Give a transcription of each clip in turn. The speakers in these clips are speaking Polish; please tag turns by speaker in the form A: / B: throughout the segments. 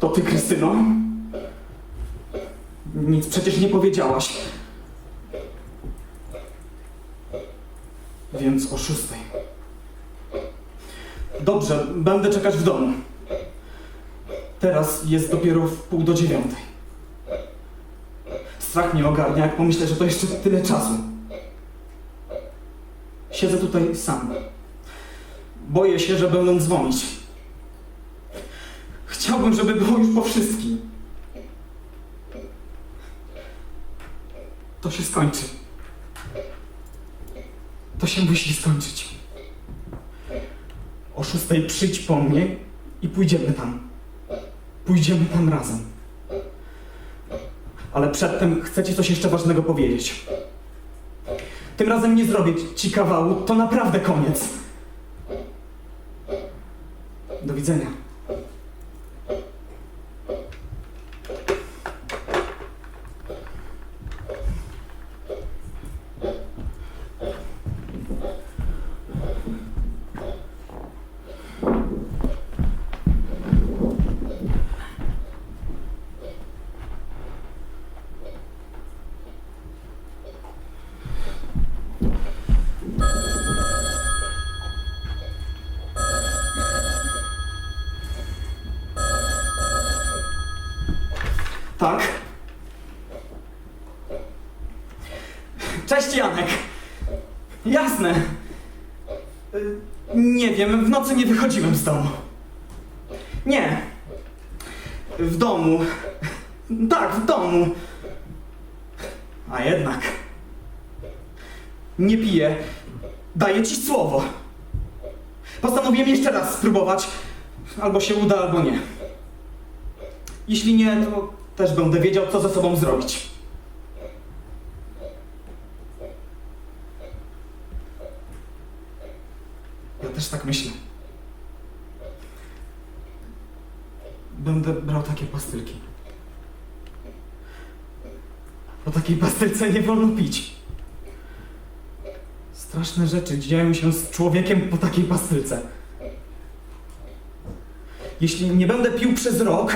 A: To ty, Krystyno? Nic przecież nie powiedziałaś. Więc o szóstej. Dobrze, będę czekać w domu. Teraz jest dopiero w pół do dziewiątej. Strach mnie ogarnia, jak pomyślę, że to jeszcze tyle czasu. Siedzę tutaj sam. Boję się, że będą dzwonić. Chciałbym, żeby było już po wszystkim. To się skończy. To się musi skończyć. O szóstej przyjdź po mnie i pójdziemy tam. Pójdziemy tam razem. Ale przedtem chcę ci coś jeszcze ważnego powiedzieć. Tym razem nie zrobię ci kawału, to naprawdę koniec. Do widzenia. Tak. Cześć Janek. Jasne. Y, Nie wiem, w nocy nie wychodziłem z domu. Nie. W domu. Tak, w domu. A jednak. Nie piję. Daję ci słowo. Postanowiłem jeszcze raz spróbować. Albo się uda, albo nie. Jeśli nie, to też będę wiedział, co ze sobą zrobić. Ja też tak myślę. Będę brał takie pastylki. Po takiej pastylce nie wolno pić. Straszne rzeczy dzieją się z człowiekiem po takiej pastylce. Jeśli nie będę pił przez rok,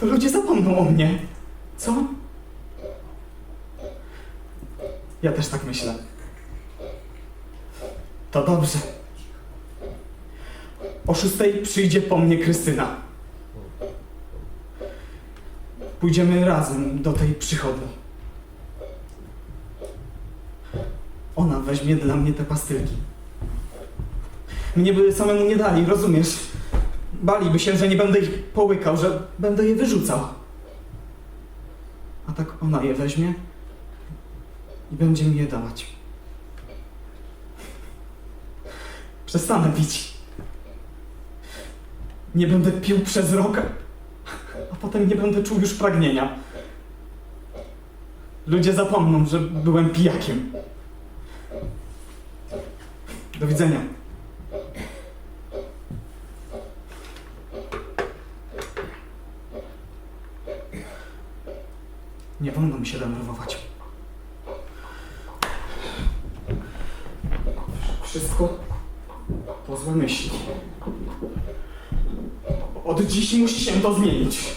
A: to ludzie zapomną o mnie. Co? Ja też tak myślę. To dobrze. O szóstej przyjdzie po mnie Krystyna. Pójdziemy razem do tej przychodni. Ona weźmie dla mnie te pastylki. Mnie by samemu nie dali, rozumiesz? Baliby się, że nie będę ich połykał, że będę je wyrzucał. A tak ona je weźmie i będzie mi je dawać. Przestanę pić. Nie będę pił przez rok, a potem nie będę czuł już pragnienia. Ludzie zapomną, że byłem pijakiem. Do widzenia. Nie wolno mi się denerwować. Wszystko to złe myśli. Od dziś musi się to zmienić.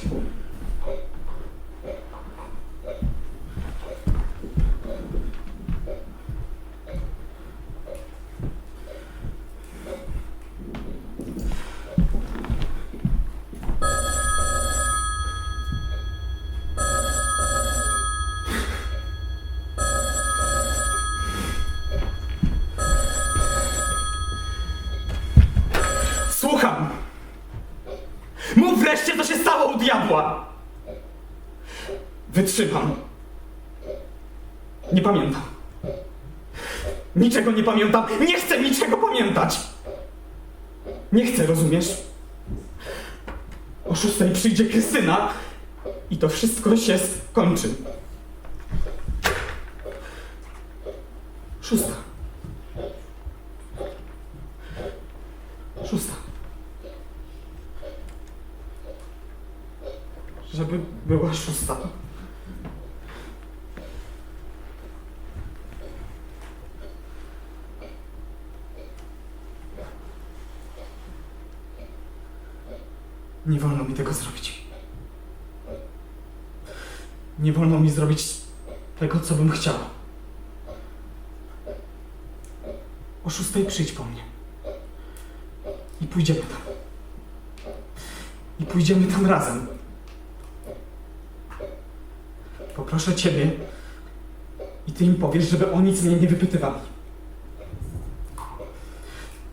A: Niczego nie pamiętam. Nie chcę niczego pamiętać! Nie chcę, rozumiesz? O szóstej przyjdzie Krystyna i to wszystko się skończy. Szósta. Szósta. Żeby była szósta. Nie wolno mi tego zrobić. Nie wolno mi zrobić tego, co bym chciał. O szóstej przyjdź po mnie. I pójdziemy tam. I pójdziemy tam razem. Poproszę ciebie i ty im powiesz, żeby o nic mnie nie wypytywali.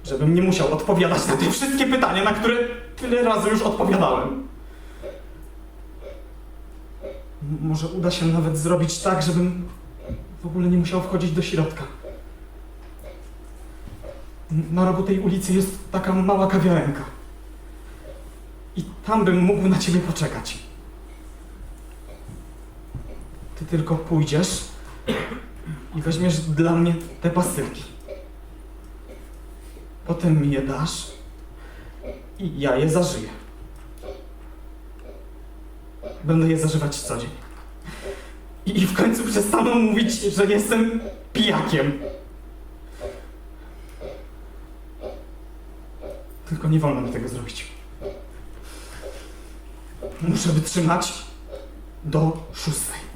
A: Żebym nie musiał odpowiadać na te wszystkie pytania, na które tyle razy już odpowiadałem. M- może uda się nawet zrobić tak, żebym w ogóle nie musiał wchodzić do środka. Na rogu tej ulicy jest taka mała kawiarenka. I tam bym mógł na ciebie poczekać. Ty tylko pójdziesz i weźmiesz dla mnie te pastylki. Potem mi je dasz i ja je zażyję. Będę je zażywać co dzień. I w końcu przestaną mówić, że jestem pijakiem. Tylko nie wolno mi tego zrobić. Muszę wytrzymać do szóstej.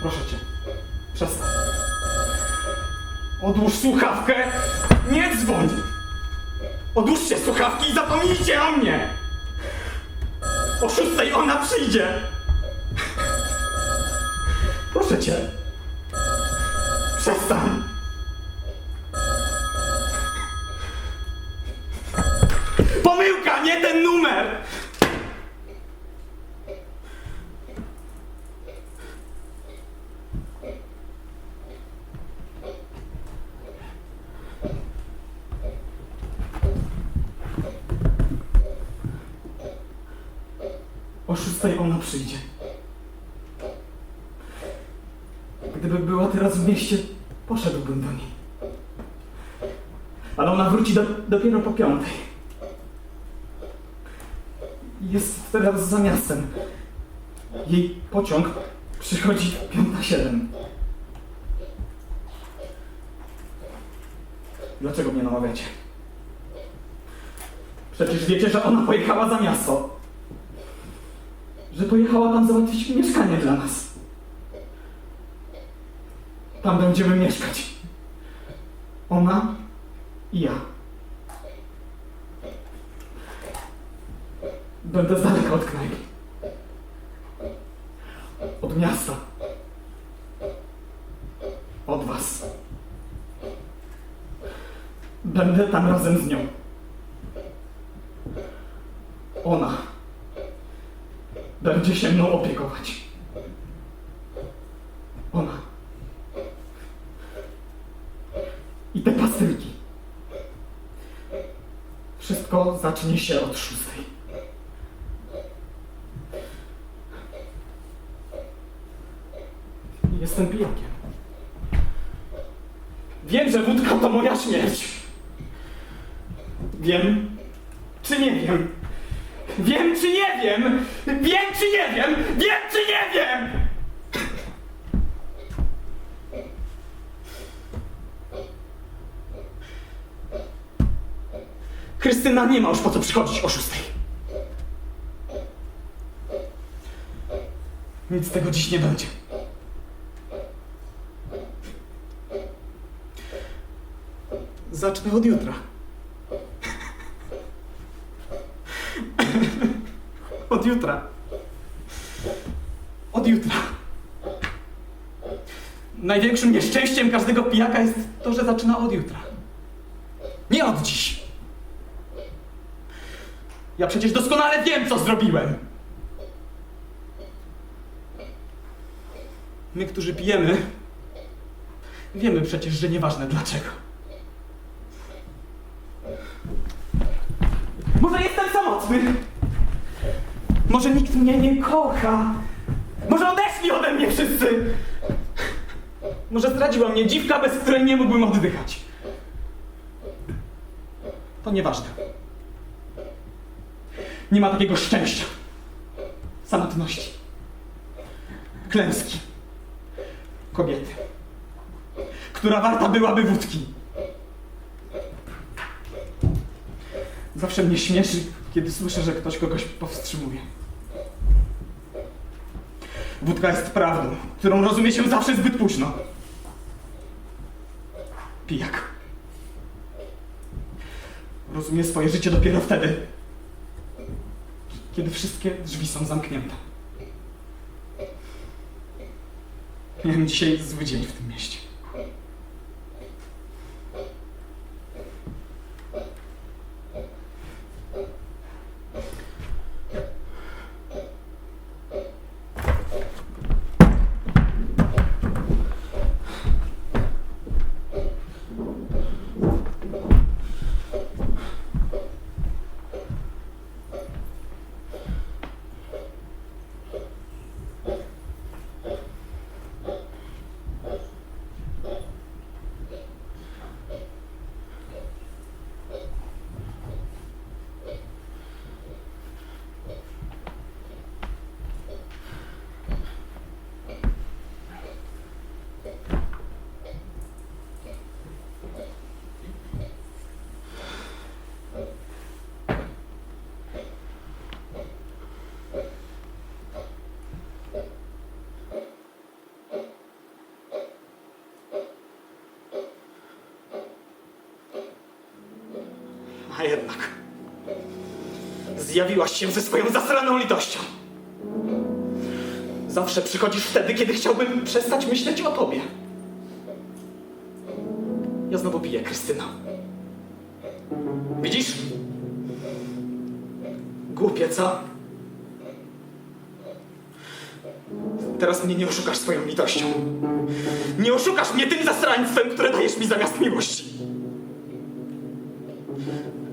A: Proszę cię, przestań. Odłóż słuchawkę, nie dzwoń! Odłóżcie słuchawki i zapomnijcie o mnie! O szóstej ona przyjdzie! Proszę cię. Przestań. O szóstej ona przyjdzie. Gdyby była teraz w mieście, poszedłbym do niej. Ale ona wróci do, dopiero po piątej. Jest teraz za miastem. Jej pociąg przychodzi piąta siedem. Dlaczego mnie namawiacie? Przecież wiecie, że ona pojechała za miasto. Że pojechała tam załatwić mieszkanie dla nas. Tam będziemy mieszkać. Ona i ja. Będę z daleka od knajpy. Od miasta. Od was. Będę tam razem z nią. Ona będzie się mną opiekować. Ona. I te pastylki. Wszystko zacznie się od szóstej. Jestem pijakiem. Wiem, że wódka to moja śmierć. Wiem, czy nie wiem. Wiem, czy nie wiem. Wiem, czy nie wiem. Wiem, czy nie wiem. Krystyna nie ma już po co przychodzić o szóstej. Nic z tego dziś nie będzie. Zacznę od jutra. Od jutra. Od jutra. Największym nieszczęściem każdego pijaka jest to, że zaczyna od jutra. Nie od dziś. Ja przecież doskonale wiem, co zrobiłem. My, którzy pijemy, Wiemy przecież, że nieważne dlaczego. Może jestem samotny? Może nikt mnie nie kocha? Może odeszli ode mnie wszyscy? Może zdradziła mnie dziwka, bez której nie mógłbym oddychać? To nieważne. Nie ma takiego szczęścia, samotności, klęski, kobiety, która warta byłaby wódki. Zawsze mnie śmieszy, kiedy słyszę, że ktoś kogoś powstrzymuje. Wódka jest prawdą, którą rozumie się zawsze zbyt późno. Pijak. Rozumie swoje życie dopiero wtedy, kiedy wszystkie drzwi są zamknięte. Miałem dzisiaj zły dzień w tym mieście. A jednak zjawiłaś się ze swoją zasraną litością. Zawsze przychodzisz wtedy, kiedy chciałbym przestać myśleć o tobie. Ja znowu piję, Krystyna. Widzisz? Głupie, co? Teraz mnie nie oszukasz swoją litością. Nie oszukasz mnie tym zasraństwem, które dajesz mi zamiast miłości.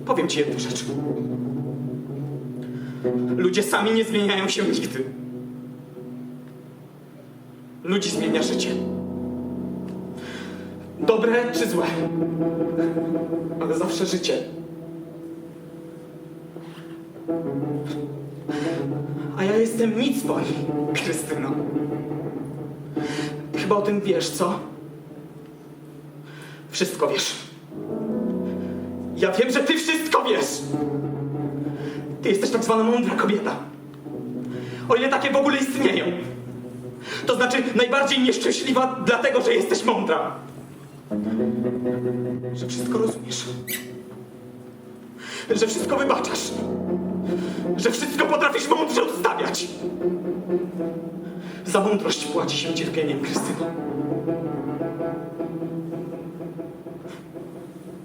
A: Powiem ci jedną rzecz. Ludzie sami nie zmieniają się nigdy. Ludzi zmienia życie. Dobre czy złe. Ale zawsze życie. A ja jestem nic po Krystyno. Chyba o tym wiesz, co? Wszystko wiesz. Ja wiem, że ty wszystko wiesz! Ty jesteś tak zwana mądra kobieta. O ile takie w ogóle istnieją. To znaczy najbardziej nieszczęśliwa dlatego, że jesteś mądra. Że wszystko rozumiesz. Że wszystko wybaczasz. Że wszystko potrafisz mądrze odstawiać. Za mądrość płaci się cierpieniem, Krystyno.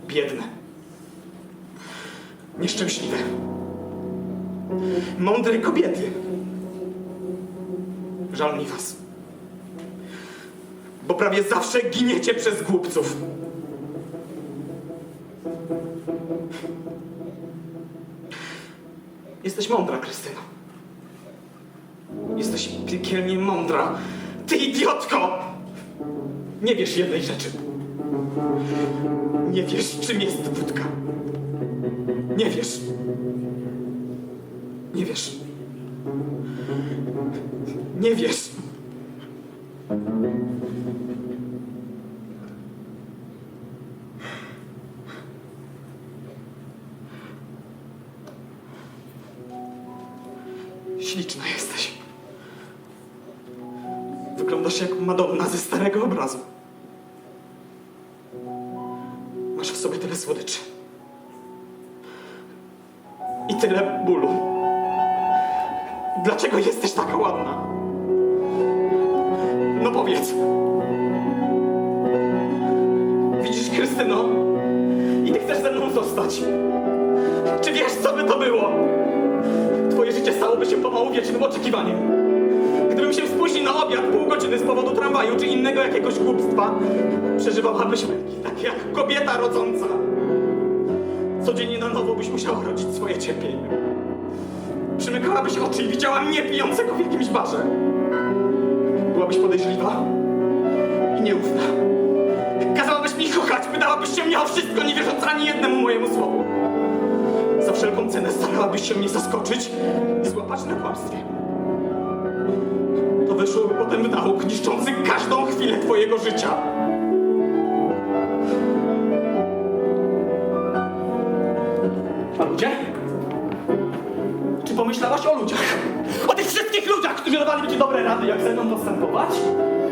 A: Biedne. Nieszczęśliwe. Mądre kobiety. Żal mi was. Bo prawie zawsze giniecie przez głupców. Jesteś mądra, Krystyno. Jesteś piekielnie mądra. Ty idiotko! Nie wiesz jednej rzeczy. Nie wiesz, czym jest wódka. Nie wiesz. Nie wiesz. Nie wiesz. Śliczna jesteś. Wyglądasz jak Madonna ze starego obrazu. Czy wiesz, co by to było? Twoje życie stałoby się pomału wiecznym oczekiwaniem. Gdybym się spóźnił na obiad pół godziny z powodu tramwaju czy innego jakiegoś głupstwa, przeżywałabyś męki, takie jak kobieta rodząca. Codziennie na nowo byś musiała rodzić swoje cierpienie. Przymykałabyś oczy i widziała mnie pijącego w jakimś barze. Byłabyś podejrzliwa i nieufna. Mi kochać, wydałabyś się mnie o wszystko, nie wierząc ani jednemu mojemu słowu. Za wszelką cenę starałabyś się mnie zaskoczyć i złapać na kłamstwie. To wyszłoby potem w nauk niszczący każdą chwilę twojego życia. A ludzie? Czy pomyślałaś o ludziach? O tych wszystkich ludziach, którzy dawali ci dobre rady, jak ze mną postępować?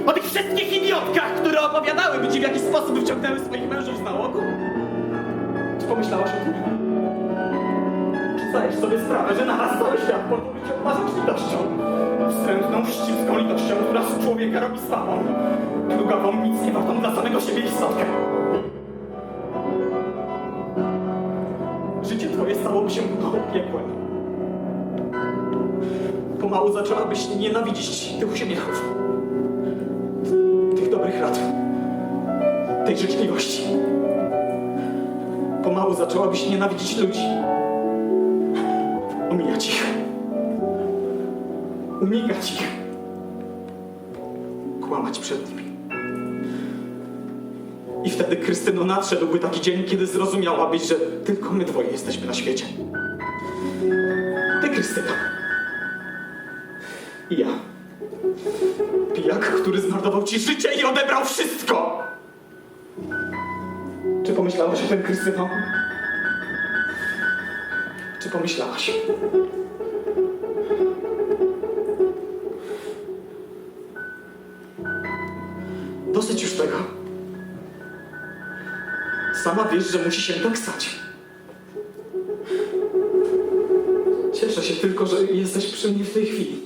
A: O tych wszystkich idiotkach, które opowiadałyby ci, w jaki sposób wyciągnęły swoich mężów z nałogu? Czy pomyślałaś o tym? Czy zdajesz sobie sprawę, że naraz cały świat podłoży cię obmarzać? Wstrętną, wścibską litością, która z człowieka robi słabą, plugawą, nic nie wartą dla samego siebie istotkę. Życie twoje stałoby się małą piekłem. Pomału zaczęłabyś nienawidzić tych uśmiechów, tej życzliwości. Pomału zaczęłabyś nienawidzić ludzi, omijać ich, unikać ich, kłamać przed nimi. I wtedy, Krystyno, nadszedłby taki dzień, kiedy zrozumiałabyś, że tylko my dwoje jesteśmy na świecie. Ty, Krystyno. I ja. Pijak, który zmarnował ci życie i odebrał wszystko! Czy pomyślałaś? Dosyć już tego. Sama wiesz, że musi się tak stać. Cieszę się tylko, że jesteś przy mnie w tej chwili.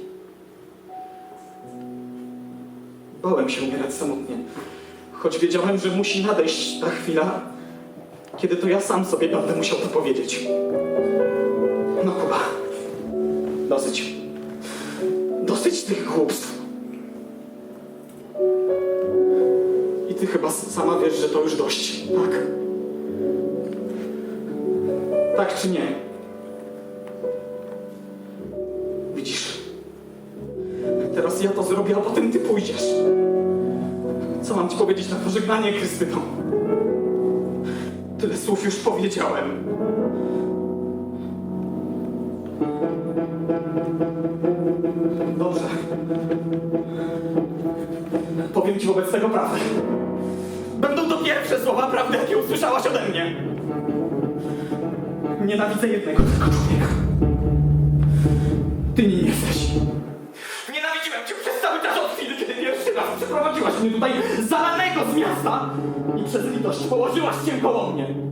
A: Bałem się umierać samotnie, choć wiedziałem, że musi nadejść ta chwila, kiedy to ja sam sobie będę musiał to powiedzieć. No Kuba, dosyć. Dosyć tych głupstw. I ty chyba sama wiesz, że to już dość, tak? Tak czy nie? Widzisz? Teraz ja to zrobię, a potem ty pójdziesz. Co mam ci powiedzieć na pożegnanie, Krystyno? Słów już powiedziałem. Dobrze. Powiem ci wobec tego prawdę. Będą to pierwsze słowa prawdy, jakie usłyszałaś ode mnie. Nienawidzę jednego tylko człowieka. Ty nie jesteś. Nienawidziłem cię przez cały czas od chwili, kiedy pierwszy raz przeprowadziłaś mnie tutaj zalanego z miasta i przez litość położyłaś się koło mnie.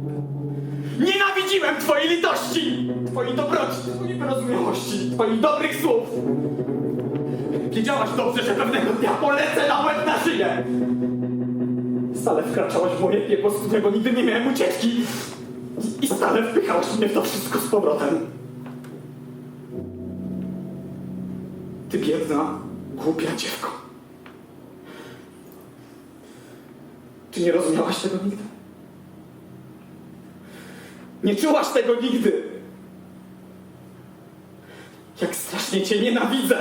A: Nienawidziłem twojej litości, twojej dobroci, twojej wyrozumiałości, twoich dobrych słów. Wiedziałaś dobrze, że pewnego dnia polecę na łeb na szyję. Stale wkraczałaś w moje piekło, z którego nigdy nie miałem ucieczki. I stale wpychałaś mnie w to wszystko z powrotem. Ty biedna, głupia dziewko. Czy nie rozumiałaś tego nigdy? Nie czułaś tego nigdy! Jak strasznie cię nienawidzę!